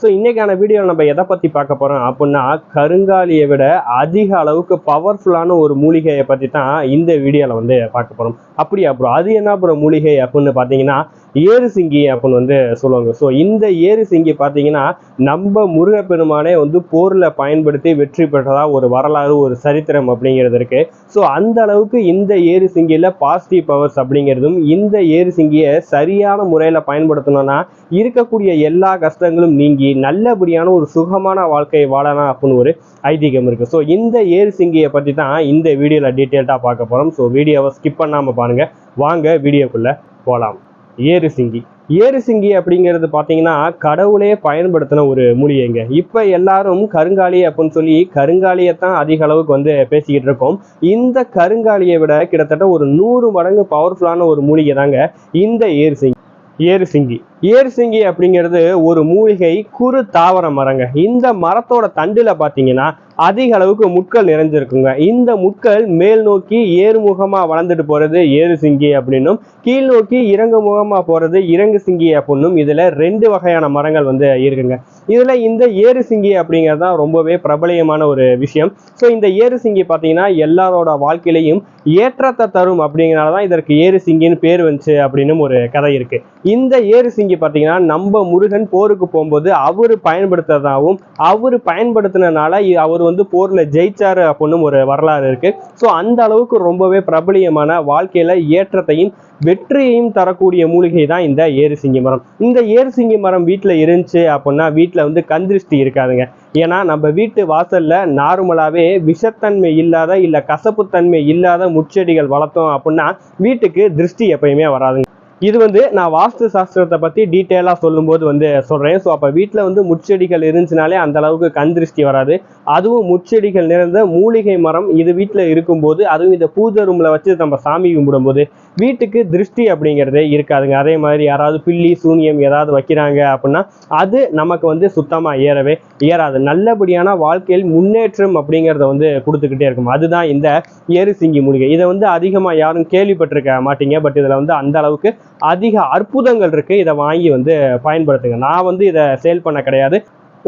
So இன்னைக்கான வீடியோவில் நம்ம எதை பற்றி பார்க்க போகிறோம் அப்படின்னா கருங்காலியை விட அதிக அளவுக்கு பவர்ஃபுல்லான ஒரு மூலிகையை பற்றி தான் இந்த வீடியோவில் வந்து பார்க்க போகிறோம் அப்படியா ப்ரோ அது என்ன ப்ரோ மூலிகை அப்படின்னு பார்த்தீங்கன்னா ஏறு சிங்கி அப்படின்னு வந்து சொல்லுவாங்க. ஸோ இந்த ஏறு சிங்கி பார்த்தீங்கன்னா நம்ம முருகப்பெருமானே வந்து போரில் பயன்படுத்தி வெற்றி பெற்றதா ஒரு வரலாறு ஒரு சரித்திரம் அப்படிங்கிறது இருக்கு. ஸோ அந்த அளவுக்கு இந்த ஏறு சிங்கியில் பாசிட்டிவ் பவர்ஸ் அப்படிங்கிறதும் இந்த ஏறு சிங்கியை சரியான முறையில் பயன்படுத்தணும்னா இருக்கக்கூடிய எல்லா கஷ்டங்களும் நீங்கி நல்லபடியான ஒரு சுகமான வாழ்க்கையை வாழலாம் அப்படின்னு ஒரு ஐதீகம் இருக்கு. ஸோ இந்த ஏறு சிங்கியை பற்றி தான் இந்த வீடியோவில் டீட்டெயில்டாக பார்க்க போகிறோம் ஸோ வீடியோவை ஸ்கிப் பண்ணாமல் பாருங்க. வாங்க வீடியோக்குள்ளே போகலாம் ஏறு சிங்கி. ஏறு சிங்கி அப்படிங்கிறது பார்த்தீங்கன்னா கடவுளே பயன்படுத்தின ஒரு மூலிகைங்க இப்போ எல்லாரும் கருங்காலி அப்படின்னு சொல்லி கருங்காலியை தான் அதிக அளவுக்கு வந்து பேசிக்கிட்டு இருக்கோம். இந்த கருங்காலியை விட கிட்டத்தட்ட ஒரு நூறு மடங்கு பவர்ஃபுல்லான ஒரு மூலிகை தாங்க இந்த ஏறு சிங்கி ஏறு சிங்கி. ஏர்சிங்கி அப்படிங்கிறது ஒரு மூலிகை குறு தாவர மரங்க. இந்த மரத்தோட தண்டுல பார்த்தீங்கன்னா அதிக அளவுக்கு முட்கள் நிறைஞ்சிருக்குங்க. இந்த முட்கள் மேல் நோக்கி ஏறுமுகமா வளர்ந்துட்டு போறது ஏறு சிங்கி அப்படின்னும் கீழ் நோக்கி இறங்கு முகமா போறது இறங்கு சிங்கி அப்படின்னும் இதுல ரெண்டு வகையான மரங்கள் வந்து இருக்குங்க. இதுல இந்த ஏறு சிங்கி அப்படிங்கிறது தான் ரொம்பவே பிரபலியமான ஒரு விஷயம். ஸோ இந்த ஏறு சிங்கி பார்த்தீங்கன்னா எல்லாரோட வாழ்க்கையிலையும் ஏற்றத்தை தரும் அப்படிங்கிறனால தான் இதற்கு ஏறு சிங்கின்னு பேர் வந்துச்சு அப்படின்னு ஒரு கதை இருக்கு. இந்த ஏறு சிங்கி பார்த்தீங்கன்னா நம்ம முருகன் போருக்கு போகும்போது அவர் பயன்படுத்துறதாகவும் அவர் பயன்படுத்தினால அவர் வந்து போர்ல ஜெயிச்சாரு அப்படின்னு ஒரு வரலாறு இருக்கு. ஸோ அந்த அளவுக்கு ரொம்பவே பிரபலியமான வாழ்க்கையில ஏற்றத்தையும் வெற்றியையும் தரக்கூடிய மூலிகை தான் இந்த ஏறுசிங்கி மரம். இந்த ஏறுசிங்கி மரம் வீட்டில் இருந்துச்சு அப்படின்னா வீட்டில் வந்து கந்திருஷ்டி இருக்காதுங்க. ஏன்னா நம்ம வீட்டு வாசல்ல நார்மலாவே விஷத்தன்மை இல்லாத இல்ல கசப்புத்தன்மை இல்லாத முச்செடிகள் வளர்த்தோம் அப்படின்னா வீட்டுக்கு திருஷ்டி எப்பயுமே வராதுங்க. இது வந்து நான் வாஸ்து சாஸ்திரத்தை பற்றி டீட்டெயிலாக சொல்லும்போது வந்து சொல்கிறேன் ஸோ அப்போ வீட்டில் வந்து முச்செடிகள் இருந்துச்சுனாலே அந்த அளவுக்கு கண் திருஷ்டி வராது. அதுவும் முச்செடிகள் நிறைந்த மூலிகை மரம் இது வீட்டில் இருக்கும்போது அதுவும் இந்த பூஜை ரூமில் வச்சு நம்ம சாமி கும்பிடும்போது வீட்டுக்கு திருஷ்டி அப்படிங்கிறதே இருக்காதுங்க. அதே மாதிரி யாராவது பில்லி சூனியம் ஏதாவது வைக்கிறாங்க அப்படின்னா அது நமக்கு வந்து சுத்தமாக ஏறவே ஏறாது. நல்லபடியான வாழ்க்கையில் முன்னேற்றம் அப்படிங்கிறத வந்து கொடுத்துக்கிட்டே இருக்கும். அதுதான் இந்த ஏறு சிங்கி மூலிகை. இதை வந்து அதிகமாக யாரும் கேள்விப்பட்டிருக்க மாட்டீங்க. பட் இதில் வந்து அந்த அளவுக்கு அதிக அற்புதங்கள் இருக்குது இதை வாங்கி வந்து பயன்படுத்துங்க. நான் வந்து இதை சேல் பண்ண கிடையாது.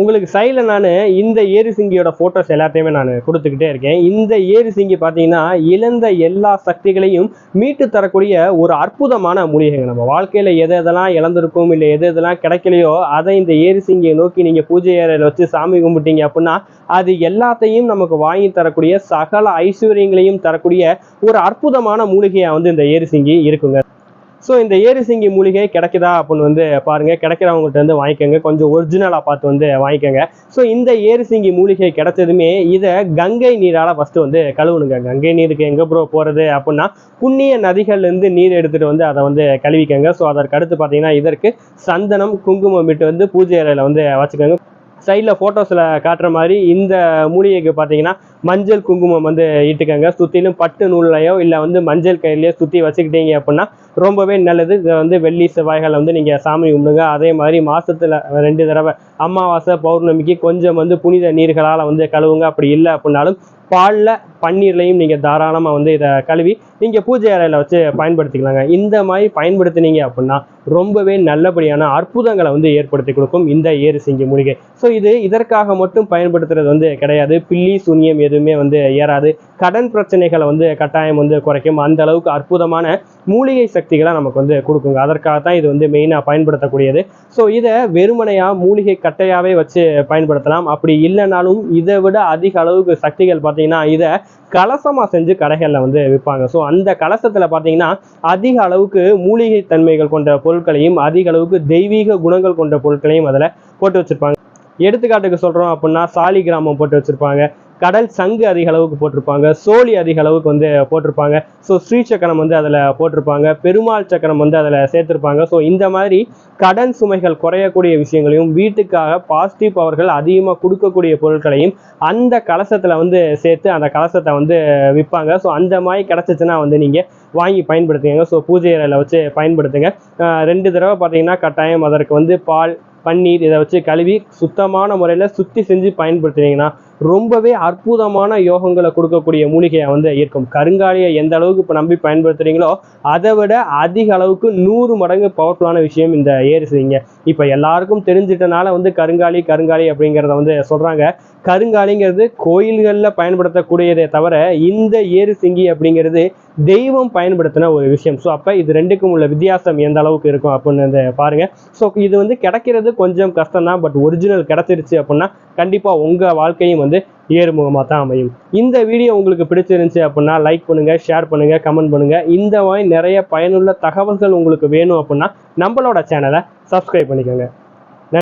உங்களுக்கு சைடில் நான் இந்த ஏரி சிங்கியோட ஃபோட்டோஸ் எல்லாத்தையுமே நான் கொடுத்துக்கிட்டே இருக்கேன். இந்த ஏரி சிங்கி பார்த்தீங்கன்னா இழந்த எல்லா சக்திகளையும் மீட்டு தரக்கூடிய ஒரு அற்புதமான மூலிகைங்க. நம்ம வாழ்க்கையில் எது எதெல்லாம் இழந்திருக்கும் இல்லை எது எதெல்லாம் கிடைக்கலையோ அதை இந்த ஏரி சிங்கியை நோக்கி நீங்கள் பூஜை அறையில் வச்சு சாமி கும்பிட்டீங்க அப்படின்னா அது எல்லாத்தையும் நமக்கு வாங்கி தரக்கூடிய சகல ஐஸ்வர்யங்களையும் தரக்கூடிய ஒரு அற்புதமான மூலிகையாக வந்து இந்த ஏரி சிங்கி இருக்குங்க. ஸோ இந்த ஏரிசிங்கி மூலிகை கிடைக்குதா அப்படின்னு வந்து பாருங்க. கிடைக்கிறவங்கள்ட்ட வந்து வாங்கிக்கோங்க. கொஞ்சம் ஒரிஜினலாக பார்த்து வந்து வாங்கிக்கோங்க. ஸோ இந்த ஏரிசிங்கி மூலிகை கிடைச்சதுமே இதை கங்கை நீரால் ஃபஸ்ட்டு வந்து கழுவுணுங்க. கங்கை நீருக்கு எங்கே ப்ரோ போகிறது அப்படின்னா புண்ணிய நதிகள்லேருந்து நீர் எடுத்துகிட்டு வந்து அதை வந்து கழுவிக்கோங்க. ஸோ அதற்கு அடுத்து பார்த்தீங்கன்னா இதற்கு சந்தனம் குங்குமம் இட்டு வந்து பூஜை அறையில் வந்து வச்சுக்கோங்க. சைடில் ஃபோட்டோஸில் காட்டுற மாதிரி இந்த மூலிகைக்கு பார்த்தீங்கன்னா மஞ்சள் குங்குமம் வந்து இட்டுக்கங்க. சுற்றிலும் பட்டு நூல்லையோ இல்லை வந்து மஞ்சள் கயிறுலையோ சுற்றி வச்சுக்கிட்டீங்க அப்படின்னா ரொம்பவே நல்லது. இதை வந்து வெள்ளி செவ்வாய்களை வந்து நீங்கள் சாமி கும்பிடுங்க. அதே மாதிரி மாதத்தில் ரெண்டு தடவை அமாவாசை பௌர்ணமிக்கு கொஞ்சம் வந்து புனித நீர்களால் வந்து கழுவுங்க. அப்படி இல்லை அப்படின்னாலும் பாலில் பன்னீர்லையும் நீங்கள் தாராளமாக வந்து இதை கழுவி நீங்கள் பூஜை அறையில் வச்சு பயன்படுத்திக்கலாங்க. இந்த மாதிரி பயன்படுத்தினீங்க அப்படின்னா ரொம்பவே நல்லபடியான அற்புதங்களை வந்து ஏற்படுத்தி கொடுக்கும் இந்த ஏறு சிங்கி மூலிகை. ஸோ இது இதற்காக மட்டும் பயன்படுத்துறது வந்து கிடையாது. பில்லி சூன்யம் எதுவுமே வந்து ஏறாது. கடன் பிரச்சனைகளை வந்து கட்டாயம் வந்து குறைக்கும். அந்த அளவுக்கு அற்புதமான மூலிகை சக்திகளை நமக்கு வந்து கொடுக்குங்க. அதற்காக தான் இது வந்து மெயினாக பயன்படுத்தக்கூடியது. ஸோ இதை வெறுமனையாக மூலிகை கட்டையாகவே வச்சு பயன்படுத்தலாம். அப்படி இல்லைனாலும் இதை விட அதிக அளவுக்கு சக்திகள் பார்த்தீங்கன்னா இதை கலசமாக செஞ்சு கடைகளில் வந்து விற்பாங்க. ஸோ அந்த கலசத்தில் பார்த்தீங்கன்னா அதிக அளவுக்கு மூலிகை தன்மைகள் கொண்ட பொருட்களையும் அதிக அளவுக்கு தெய்வீக குணங்கள் கொண்ட பொருட்களையும் அதில் போட்டு வச்சுருப்பாங்க. எடுத்துக்காட்டுக்கு சொல்கிறோம் அப்படின்னா சாலி கிராமம் போட்டு வச்சுருப்பாங்க. கடல் சங்கு அதிக அளவுக்கு போட்டிருப்பாங்க. சோழி அதிக அளவுக்கு வந்து போட்டிருப்பாங்க. ஸோ ஸ்ரீ சக்கரம் வந்து அதில் போட்டிருப்பாங்க. பெருமாள் சக்கரம் வந்து அதில் சேர்த்துருப்பாங்க. ஸோ இந்த மாதிரி கடன் சுமைகள் குறையக்கூடிய விஷயங்களையும் வீட்டுக்காக பாசிட்டிவ் பவர்கள் அதிகமாக கொடுக்கக்கூடிய பொருட்களையும் அந்த கலசத்தில் வந்து சேர்த்து அந்த கலசத்தை வந்து விற்பாங்க. ஸோ அந்த மாதிரி கிடச்சிச்சுன்னா வந்து நீங்கள் வாங்கி பயன்படுத்துங்க ஸோ பூஜை அறையில் வச்சு பயன்படுத்துங்க. ரெண்டு தடவை பார்த்தீங்கன்னா கட்டாயம் அதற்கு வந்து பால் பன்னீர் இதை வச்சு கழுவி சுத்தமான முறையில் சுத்தி செஞ்சு பயன்படுத்துனீங்கன்னா ரொம்பவே அற்புதமான யோகங்களை கொடுக்கக்கூடிய மூலிகையை வந்து இருக்கும் கருங்காலியை எந்த அளவுக்கு இப்போ நம்பி பயன்படுத்துறீங்களோ அதை விட அதிக அளவுக்கு நூறு மடங்கு பவர்ஃபுல்லான விஷயம் இந்த ஏரிசிங்க. இப்போ எல்லாருக்கும் தெரிஞ்சிட்டனால வந்து கருங்காலி கருங்காலி அப்படிங்கிறத வந்து சொல்றாங்க. கருங்காலிங்கிறது கோயில்களில் பயன்படுத்தக்கூடியதே தவிர இந்த ஏறு சிங்கி அப்படிங்கிறது தெய்வம் பயன்படுத்தின ஒரு விஷயம். ஸோ அப்போ இது ரெண்டுக்கும் உள்ள வித்தியாசம் எந்த அளவுக்கு இருக்கும் அப்படின்னு பாருங்கள் ஸோ இது வந்து கிடைக்கிறது கொஞ்சம் கஷ்டம் தான் பட் ஒரிஜினல் கிடைச்சிருச்சு அப்படின்னா கண்டிப்பாக உங்கள் வாழ்க்கையும் வந்து ஏறுமுகமாக தான் அமையும். இந்த வீடியோ உங்களுக்கு பிடிச்சிருந்துச்சு அப்படின்னா லைக் பண்ணுங்கள் ஷேர் பண்ணுங்கள் கமெண்ட் பண்ணுங்கள் இந்த மாதிரி நிறைய பயனுள்ள தகவல்கள் உங்களுக்கு வேணும் அப்படின்னா நம்மளோட சேனலை சப்ஸ்கிரைப் பண்ணிக்கோங்க.